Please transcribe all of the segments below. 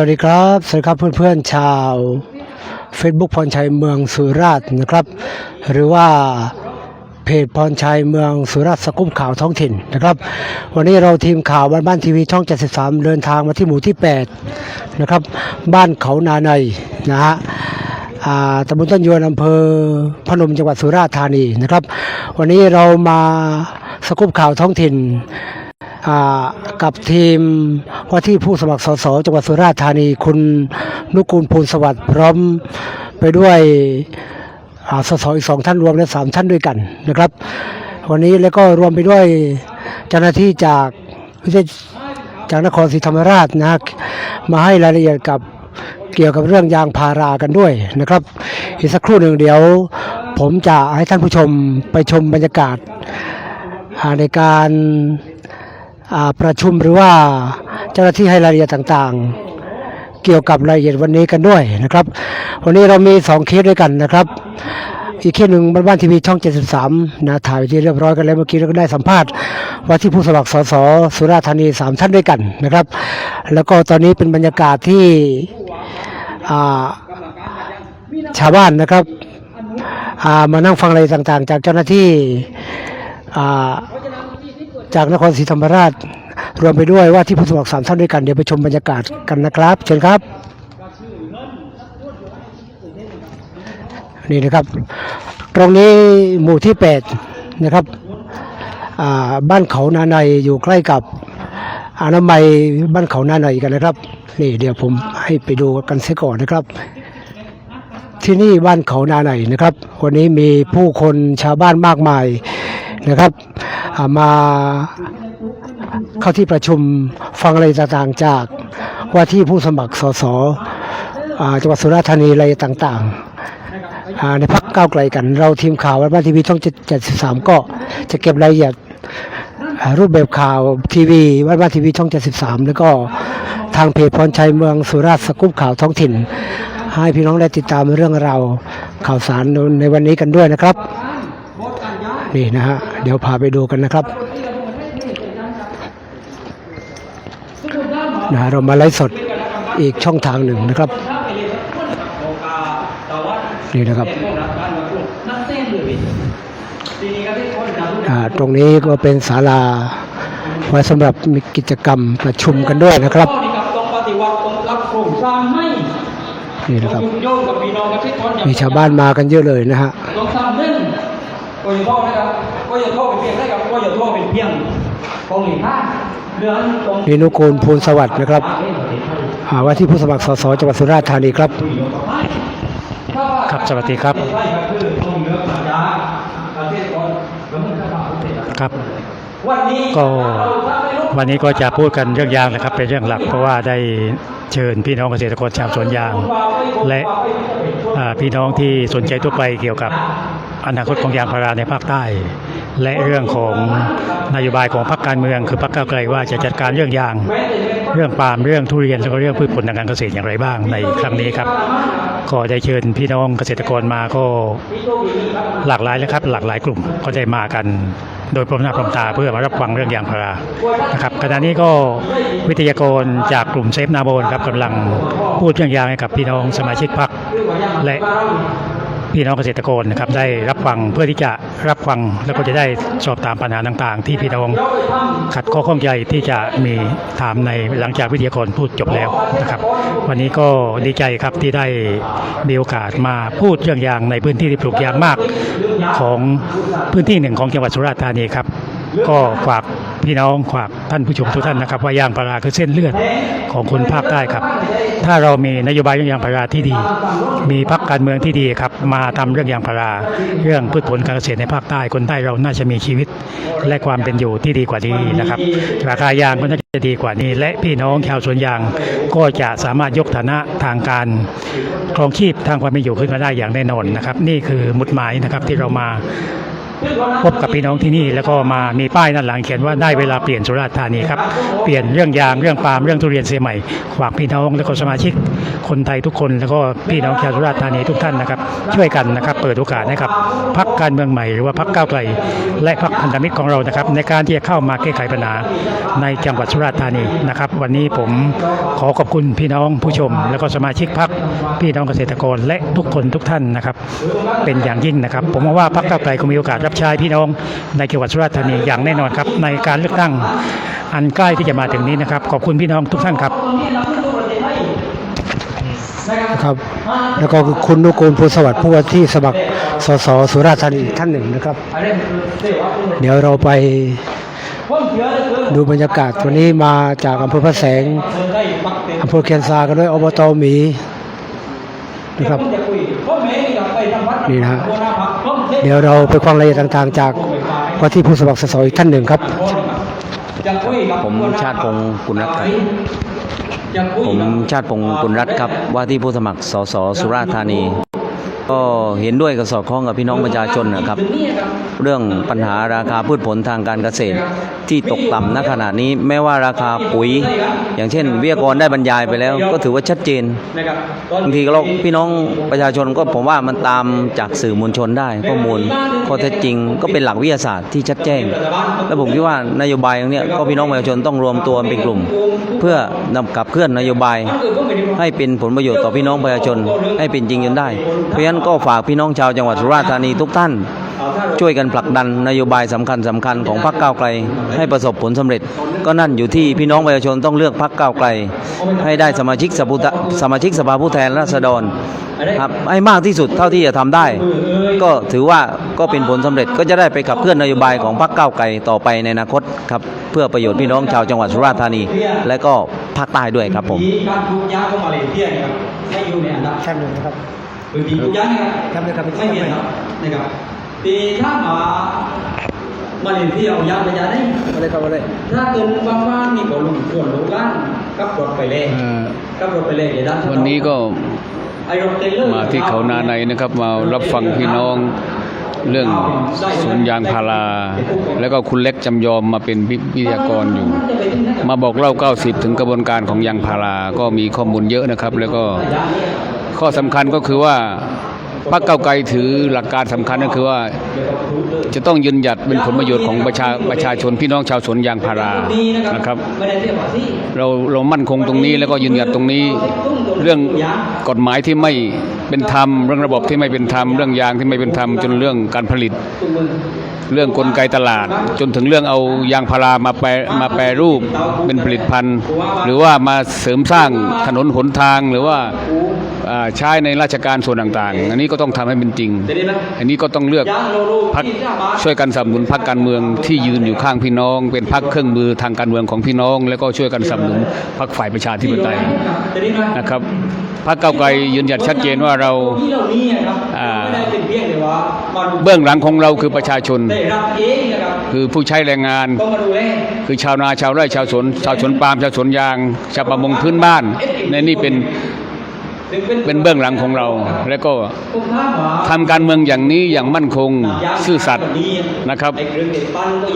วัสดีครับสวัสดีครับเพื่อนๆชาว Facebook พรชัยเมืองสุราษฎร์นะครับ หรือว่าเพจพรชัยเมืองสุราษฎร์สกุปข่าวท้องถิ่นนะครับ วันนี้เราทีมข่าวบ้านบ้านทีวีช่อง 73 เดินทางมาที่หมู่ที่ 8 นะครับ บ้านเขานาในนะฮะอ่าตำบลต้นยวนอำเภอพนมจังหวัดสุราษฎร์ธานีนะครับ วันนี้เรามาสกุปข่าวท้องถิ่น กับทีมว่าที่ผู้สมัครสสจังหวัดสุราษฎร์ธานีคุณนุกูลภูลสวัสดิ์พร้อมไปด้วยสสอีกสองท่านรวมแล้วสามท่านด้วยกันนะครับ วันนี้แล้วก็รวมไปด้วยเจ้าหน้าที่จากจากนครศรีธรรมราชนะมาให้รายละเอียดกับเกี่ยวกับเรื่องยางพารากันด้วยนะครับ อีกสักครู่หนึ่งเดี๋ยว ผมจะให้ท่านผู้ชมไปชมบรรยากาศในการ ประชุมหรือว่าเจ้าหน้าที่ให้รายละเอียดต่างๆ เกี่ยวกับรายละเอียดวันนี้กันด้วยนะครับ วันนี้เรามีสองเคสด้วยกันนะครับอีกเคสหนึ่งบ้านบ้านทีวีช่อง 73 นะถ่ายที่เรียบร้อยกันแล้วเมื่อกี้เราก็ได้สัมภาษณ์ว่าที่ผู้สมัครสสสุราษฎร์ธานีสามท่านด้วยกันนะครับ แล้วก็ตอนนี้เป็นบรรยากาศที่ชาวบ้านนะครับามานั่งฟังอะไรต่างๆ จากเจ้าหน้าที่ จากนครศรีธรรมราช รวมไปด้วยว่าที่ผู้สมัครสามท่านด้วยกันเดี๋ยวไปชมบรรยากาศกันนะครับ เชิญครับ นี่นะครับ ตรงนี้หมู่ที่แปดนะครับบ้านเขานาในอยู่ใกล้กับอนามัยบ้านเขานาในกันนะครับ นี่เดี๋ยวผมให้ไปดูกันเสียก่อนนะครับ ที่นี่บ้านเขานาในนะครับ วันนี้มีผู้คนชาวบ้านมากมายนะครับ มาเข้าที่ประชุมฟังอะไรต่างๆจากว่าที่ผู้สมัครสสจังหวัดสุราษฎร์ธานีอะไรต่างๆในพักก้าวไกลกัน เราทีมข่าวบ้านทีวีช่อง73 ก็จะเก็บรายละเอียดรูปแบบข่าวทีวีบ้านบ้านทีวีช่อง 73 แล้วก็ทางเพจพรชัยเมืองสุราษฎร์สกุปข่าวท้องถิ่น ให้พี่น้องได้ติดตามเรื่องราวข่าวสารในวันนี้กันด้วยนะครับ นี่นะฮะเดี๋ยวพาไปดูกันนะครับนะฮะเรามาไลฟ์สดอีกช่องทางหนึ่งนะครับนี่นะครับตรงนี้ก็เป็นศาลาไว้สำหรับมีกิจกรรมประชุมกันด้วยนะครับนี่นะครับมีชาวบ้านมากันเยอะเลยนะฮะ ต้องสร้างเล่น ก็อย่าโทษนะครับก็อย่าโทษเป็นเพียงได้ครับก็อย่าโทษเป็นเพียงกองหลีห้าเรื่องตรงนี่นุกูลภูลสวัสดิ์นะครับอ่าว่าที่ผู้สมัครสสจังหวัดสุราษฎร์ธานีครับ ครับสวัสดีครับ ครับครับวันนี้ก็วันนี้ก็จะพูดกันเรื่องยางนะครับ เป็นเรื่องหลักเพราะว่าได้เชิญพี่น้องเกษตรกรชาวสวนยาง และพี่น้องที่สนใจทั่วไปเกี่ยวกับ อนาคตของยางพาราในภาคใต้ และเรื่องของนโยบายของพรรคการเมือง คือพรรคก้าวไกลว่าจะจัดการเรื่องยาง เรื่องปาล์มเรื่องทุเรียนแล้วก็เรื่องพืชผลทางการเกษตรอย่างไรบ้างในครั้งนี้ครับก็ได้เชิญพี่น้องเกษตรกรมาก็หลากหลายแล้วครับ หลากหลายกลุ่มก็ได้มากันโดยพร้อมหน้าพร้อมตาเพื่อมารับฟังเรื่องยางพารานะครับขณะนี้ก็วิทยากรจากกลุ่มเซฟนาโบนครับกำลังพูดเรื่องยางให้กับพี่น้องสมาชิกพรรคและ พี่น้องเกษตรกรนะครับได้รับฟังเพื่อที่จะรับฟังแล้วก็จะได้สอบถามปัญหาต่างๆ ที่พี่น้องขัดข้อข้องใจที่จะมีถามในหลังจากวิทยากรพูดจบแล้วนะครับ วันนี้ก็ดีใจครับที่ได้มีโอกาสมาพูดเรื่องยางในพื้นที่ที่ปลูกยางมากของพื้นที่หนึ่งของจังหวัดสุราษฎร์ธานีครับ ก็ฝาก พี่น้องฝากท่านผู้ชมทุกท่านนะครับ ว่ายางพาราคือเส้นเลือดของคนภาคใต้ครับ ถ้าเรามีนโยบายเรื่องยางพาราที่ดี มีพรรคการเมืองที่ดีครับ มาทำเรื่องยางพารา เรื่องพืชผลการเกษตรในภาคใต้คนใต้เราน่าจะมีชีวิต และความเป็นอยู่ที่ดีกว่านี้นะครับ ราคายางก็น่าจะดีกว่านี้ และพี่น้องชาวสวนยางก็จะสามารถยกฐานะทางการครองชีพทางความเป็นอยู่ขึ้นมาได้อย่างแน่นอนนะครับ นี่คือมุดหมายนะครับที่เรามา พบกับพี่น้องที่นี่แล้วก็มามีป้ายด้านหลังเขียนว่าได้เวลาเปลี่ยนสุราษฎร์ธานีครับเปลี่ยนเรื่องยางเรื่องปาล์มเรื่องทุเรียนเสียใหม่ฝากพี่น้องและก็สมาชิกคนไทยทุกคน แล้วก็พี่น้องชาวสุราษฎร์ธานีทุกท่านนะครับ ช่วยกันนะครับ เปิดโอกาสให้กับพรรคการเมืองใหม่หรือว่าพรรคก้าวไกล และพรรคพันธมิตรของเรานะครับ ในการที่จะเข้ามาแก้ไขปัญหาในจังหวัดสุราษฎร์ธานีนะครับ วันนี้ผมขอขอบคุณพี่น้องผู้ชม แล้วก็สมาชิกพรรคพี่น้องเกษตรกรและทุกคนทุกท่านนะครับ เป็นอย่างยิ่งนะครับ ผมว่าพรรคก้าวไกลคงมีโอกาสรับใช้พี่น้องในจังหวัดสุราษฎร์ธานีอย่างแน่นอนครับในการเลือกตั้งอันใกล้ที่จะมาถึงนี้นะครับ ขอบคุณพี่น้องทุกท่านครับนะครับแล้วก็คุณนุกูลภูลสวัสดิ์ผู้ว่าที่สมัครสสสุราษฎร์ธานีท่านหนึ่งนะครับ เดี๋ยวเราไปดูบรรยากาศวันนี้มาจากอำเภอพระแสงอำเภอเคียนซากันด้วยอบตหมี นะครับนี่นะฮะเดี๋ยวเราไปฟังรายละเอียดต่างๆ จากว่าที่ผู้สมัครสสอีกท่านหนึ่งครับ ผมชาติพงศ์กุลรัตน์ครับผมชาติพงศ์กุลรัตน์ครับ ว่าที่ผู้สมัครสสสุราษฎร์ธานี ก็เห็นด้วยกับสอดคล้องกับพี่น้องประชาชนนะครับ เรื่องปัญหาราคาพืชผลทางการเกษตรที่ตกต่ำณขณะนี้แม้ว่าราคาปุ๋ย อย่างเช่นวิทยากรได้บรรยายไปแล้ว ก็ถือว่าชัดเจนบางทีเราพี่น้องประชาชนก็ผมว่ามันตามจากสื่อมวลชนได้ข้อมูลข้อเท็จจริง ก็เป็นหลักวิทยาศาสตร์ที่ชัดแจ้ง และผมคิดว่านโยบายตรงนี้ก็พี่น้องประชาชนต้องรวมตัวเป็นกลุ่ม เพื่อนำกับเคลื่อนนโยบาย ให้เป็นผลประโยชน์ต่อพี่น้องประชาชนให้เป็นจริงจนได้เพราะฉะนั้นก็ฝากพี่น้องชาวจังหวัดสุราษฎร์ธานีทุกท่าน ช่วยกันผลักดันนโยบายสำคัญสำคัญของพรรคก้าวไกล ให้ประสบผลสำเร็จ ก็นั่นอยู่ที่พี่น้องประชาชนต้องเลือกพรรคก้าวไกล ให้ได้สมาชิกสภาสมาชิกสภาผู้แทนราษฎรครับให้มากที่สุดเท่าที่จะทำได้ ก็ถือว่าก็เป็นผลสำเร็จก็จะได้ไปขับเคลื่อนนโยบายของพรรคก้าวไกลต่อไปในอนาคตครับเพื่อประโยชน์พี่น้องชาวจังหวัดสุราษฎร์ธานี และก็ภาคใต้ด้วยครับผมการทุกยาเข้ามาเลยเที่ยงครับให้อยู่ในอันดับท่านหนึ่งนะครับคือมีทุกยานะครับครับเลยครับ ไม่มีครับนะครับปีถ้ามามาเรียนที่เอายาไปยาได้อะไรครับอะไร ถ้าเกินว่างๆนี่ก็ลงส่วนลงล้านกับรถไปเลยกับรถไปเลยเดี๋ยวด้านวันนี้ก็ไอ้รถเทรลเลอร์ มาที่เขานาในนะครับ มารับฟังพี่น้อง เรื่องสวนยางพารา แล้วก็คุณเล็กจำยอมมาเป็นวิทยากรอยู่ มาบอกเล่า 90 ถึงกระบวนการของยางพาราก็มีข้อมูลเยอะนะครับ แล้วก็ข้อสำคัญก็คือว่า พรรคเก้าไกลถือหลักการสำคัญก็คือว่าจะต้องยืนหยัดเป็นผลประโยชน์ของประชาประชาชนพี่น้องชาวสวนยางพารานะครับเราเรามั่นคงตรงนี้แล้วก็ยืนหยัดตรงนี้ เรื่องกฎหมายที่ไม่เป็นธรรม เรื่องระบบที่ไม่เป็นธรรม เรื่องยางที่ไม่เป็นธรรมจนเรื่องการผลิต เรื่องกลไกตลาด จนถึงเรื่องเอายางพารามาแปรมาแปรรูปเป็นผลิตภัณฑ์ หรือว่ามาเสริมสร้างถนนหนทางหรือว่า ใช้ในราชการส่วนต่างๆ อันนี้ก็ต้องทำให้เป็นจริง อันนี้ก็ต้องเลือกพักช่วยกันสนับสนุนพักการเมืองที่ยืนอยู่ข้างพี่น้อง เป็นพักเครื่องมือทางการเมืองของพี่น้อง แล้วก็ช่วยกันสนับสนุนพักฝ่ายประชาธิปไตยจะได้ไหมนะครับพักเก้าวไกลยืนหยัดชัดเจนว่าเราเบื้องหลังของเราคือประชาชน คือผู้ใช้แรงงาน คือชาวนาชาวไร่ชาวสวนชาวสวนปาล์มชาวสวนยางชาวประมงพื้นบ้านในนี่เป็น เป็นเบื้องหลังของเรา แล้วก็ผมถามว่าทำการเมืองอย่างนี้อย่างมั่นคงซื่อสัตย์นะครับ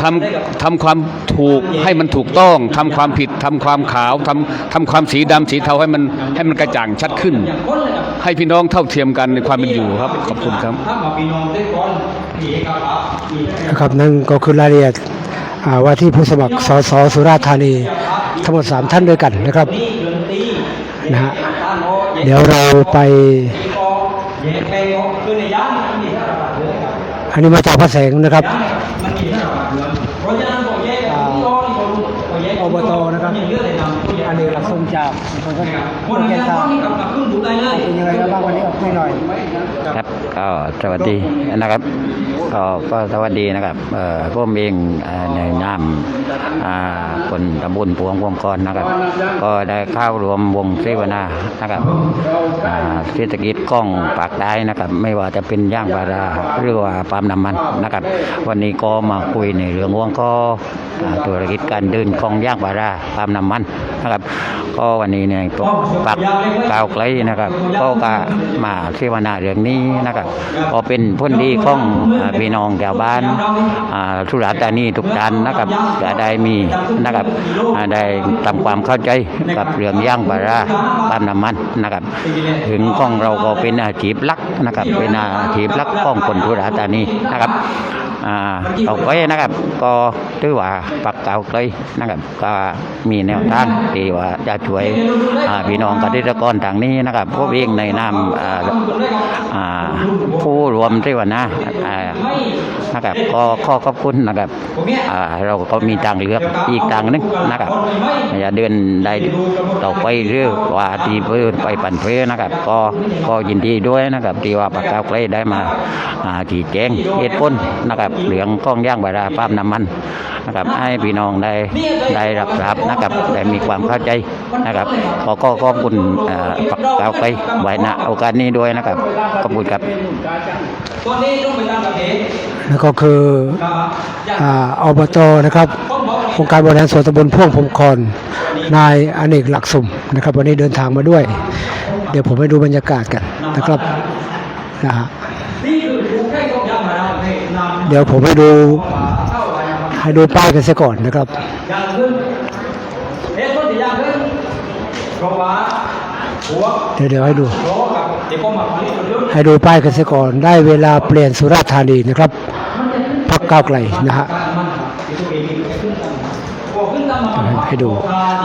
ทำทำความถูกให้มันถูกต้องทำความผิดทำความขาวทำทำความสีดำสีเทาให้มันให้มันกระจ่างชัดขึ้น ให้พี่น้องเท่าเทียมกันในความเป็นอยู่ครับ ขอบคุณครับนะครับนั่นก็คือรายละเอียดอาว่าที่ผู้สมัครสสสุราษฎร์ธานี ทั้งหมด 3 ท่านด้วยกันนะครับนะฮะ เดี๋ยวเราไป อันนี้มาจากพระแสงนะครับ นะครับมีเรื่องอะไรนำตัวอย่างอันนี้หลักทรงจากคนก็คนนี้ก็นี่กับกับขึ้นดูได้เป็นยังไงบ้างวันนี้ออกให้หน่อย ครับก็สวัสดีนะครับก็ก็สวัสดีนะครับเอ่อผมเองในนามอ่าคนตำบลพวงวงกรนะครับ ก็ได้เข้ารวมวงเสวนานะครับอ่าเศรษฐกิจกล้องปากได้นะครับ ไม่ว่าจะเป็นย่างปลาราหรือว่าปาล์มน้ำมันนะครับ วันนี้ก็มาคุยในเรื่องวงก็ ธุรกิจการเดินกล้องย่างปลาราปาล์มน้ำมันนะครับ ก็วันนี้เนี่ยปกปักกาวไกลนะครับ ก็กมาเสวนาเรื่องนี้นะครับก็เป็นพ้นดีของอ่าพี่น้องชาวบ้านอ่าสุราษฎร์ธานีทุกท่านนะครับจะได้มีนะครับได้ทำความเข้าใจกับเรื่องย่างปลาราปั๊มน้ำมันนะครับ ถึงของเราก็เป็นอาชีพลักนะครับ เป็นอาชีพลักของคนสุราษฎร์ธานีนะครับ อ่าต่อไปนะครับ ก็ถือว่าปักเก่าเคยนะครับ ก็มีแนวทางที่ว่าจะช่วยอ่าพี่น้องเกษตรกรทางนี้นะครับพวกเองในนามอ่าผู้รวมที่ว่านะนะครับก็ขอขอบคุณนะครับอ่าเราก็มีทางเลือกอีกทางนึงนะครับอย่าเดินได้ต่อไปเรื่อว่าที่เพื่อไปปั่นเพลนะครับ ก็ก็ยินดีด้วยนะครับที่ว่าปักเก่าเคยได้มาอ่าชี้แจงเหตุผลนะครับเหลืองกล้องย่างบาราปั๊มน้ำมันนะครับให้พี่น้องได้ได้รับทราบนะครับได้มีความเข้าใจนะครับขอก็ขอบคุณเอ่อปักเก่าไปไว้ณโอกาสนี้ด้วยนะครับขอบคุณครับแล้วก็คือออบตนะครับองค์การบริหารส่วนตำบลพ่วงพงคอนนายอเนกหลักสุ่มนะครับ วันนี้เดินทางมาด้วย เดี๋ยวผมให้ดูบรรยากาศกันนะครับนะฮะ เดี๋ยวผมให้ดูให้ดูป้ายกันเสียก่อนนะครับเดี๋ยวเดี๋ยวให้ดู ให้ดูป้ายกันเสียก่อน ได้เวลาเปลี่ยนสุราษฎร์ธานีนะครับพักก้าวไกลนะฮะให้ดู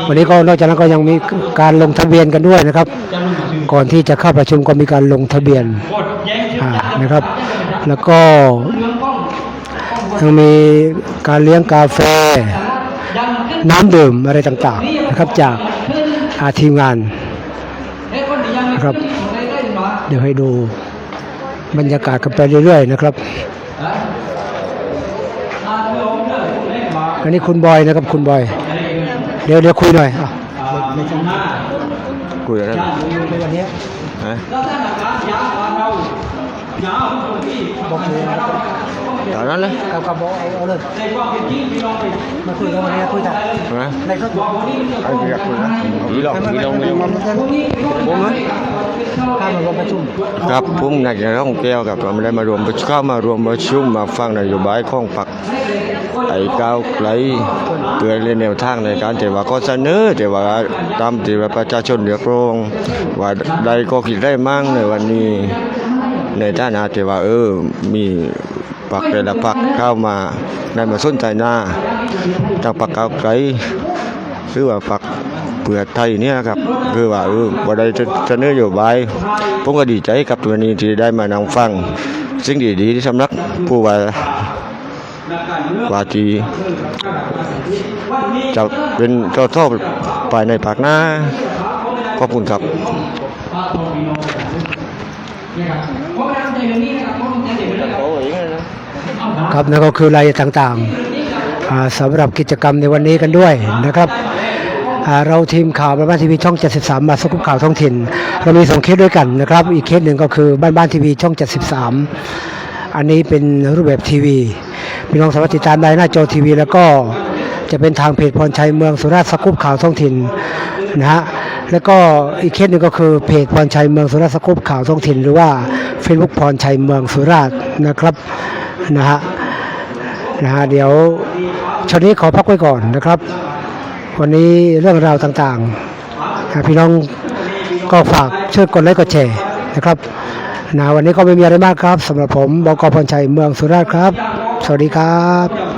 วันนี้ก็นอกจากนั้นก็ยังมีการลงทะเบียนกันด้วยนะครับ ก่อนที่จะเข้าประชุมก็มีการลงทะเบียนนะครับ แล้วก็ ยังมีการเลี้ยงกาแฟย่างขึ้นน้ำดื่มอะไรต่างๆนะครับจากอาทีมงานเอ๊ะคนที่ย่างไม่นะครับขึ้นได้ได้มาเดี๋ยวให้ดูบรรยากาศกันไปเรื่อยๆนะครับฮะอ่าเรื่องของเรื่องของเล่นมาอันนี้คุณบอยนะครับคุณบอย เดี๋ยวเดี๋ยวคุยหน่อยอะอ่าในช่วงหน้าคุยอะไรย่างอยู่ในวันนี้ ฮะแล้วถ้าหากการยางบ้านเรายาวคนที่บอกเลยนะครับตอนนั้นเลยกับกับบอกเอาเอาเลยในความเป็นจริงพี่น้องไปมาคุยกันวันนี้คุยกันฮะในก็ว่าวันนี้มันจะไอ้เรียกคุยนะผีหลอกผีหลอกผีหลอกผมนะข้ามมาร่วมประชุมครับผมนักการท่องเที่ยวครับเราไม่ได้มารวมประชุมเข้ามารวมประชุมมาฟังนโยบายของพรรคไอ้ก้าวไกลเพื่อเรียนแนวทางในการแต่ว่าก็เสนอแต่ว่าตามที่ว่าประชาชนเรียกร้องว่าใดก็คิดได้มั่งในวันนี้ ในฐานะที่ว่าเออมีพรรคแต่ละพรรคเข้ามาได้มาสนใจหน้าจากพรรคก้าวไกลคือว่าฝักเผื่อไทยเนี่ยครับคือว่าเออบ่ได้จะเสนอนโยบายผมก็ดีใจกับตัวนี้ที่ได้มานั่งฟัง สิ่งดีๆที่สำนักผู้ว่าว่าที่จะเป็นเจ้าท่อภายในภาคหน้าขอบคุณครับ เพราะฉะนั้นในเรื่องนี้นะครับเพราะมันจะเห็นเลยครับครับนั่นก็คือรายต่างๆสำหรับกิจกรรมในวันนี้กันด้วยนะครับเราทีมข่าวบ้านบ้านทีวีช่อง 73 มาสกุปข่าวท้องถิ่น เรามีสองเคสด้วยกันนะครับ อีกเคสหนึ่งก็คือบ้านบ้านทีวีช่อง 73 อันนี้เป็นรูปแบบทีวีพี่น้องสามารถติดตามได้หน้าจอทีวี แล้วก็จะเป็นทางเพจพรชัยเมืองสุราษฎร์สกุปข่าวท้องถิ่นนะฮะ แล้วก็อีกเคสหนึ่งก็คือเพจพรชัยเมืองสุราษฎร์สกุปข่าวท้องถิ่น หรือว่า Facebook พรชัยเมืองสุราษฎร์นะครับนะฮะนะฮะเดี๋ยวช่วงนี้ขอพักไว้ก่อนนะครับ วันนี้เรื่องราวต่างๆนะพี่น้องก็ฝากช่วยกดไลค์กดแชร์นะครับนะวันนี้ก็ไม่มีอะไรมากครับสำหรับผมบกพรชัยเมืองสุราษฎร์ครับ สวัสดีครับ